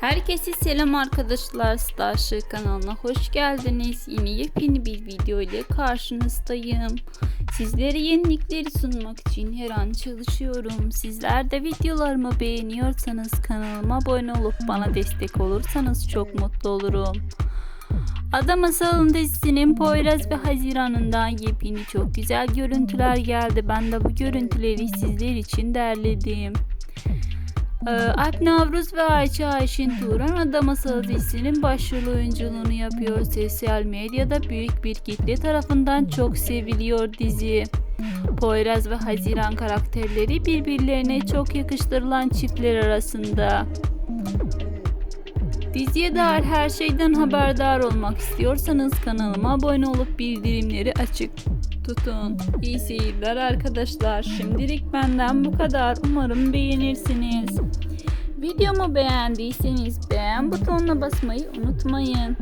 Herkese selam arkadaşlar Starship kanalına hoş geldiniz. Yine yepyeni bir video ile karşınızdayım. Sizlere yenilikleri sunmak için her an çalışıyorum. Sizler de videolarımı beğeniyorsanız kanalıma abone olup bana destek olursanız çok mutlu olurum. Ada Masalın dizisinin Poyraz ve Haziran'ından yepyeni çok güzel görüntüler geldi. Ben de bu görüntüleri sizler için derledim. Ee, Alp Navruz ve Ayça Ayşin Turan Ada Masalı dizisinin başrol oyunculuğunu yapıyor. Sosyal medyada büyük bir kitle tarafından çok seviliyor dizi. Poyraz ve Haziran karakterleri birbirlerine çok yakıştırılan çiftler arasında. Diziye dair her şeyden haberdar olmak istiyorsanız kanalıma abone olup bildirimleri açık tutun. İyi seyirler arkadaşlar. Şimdilik benden bu kadar. Umarım beğenirsiniz. Videomu beğendiyseniz beğen butonuna basmayı unutmayın.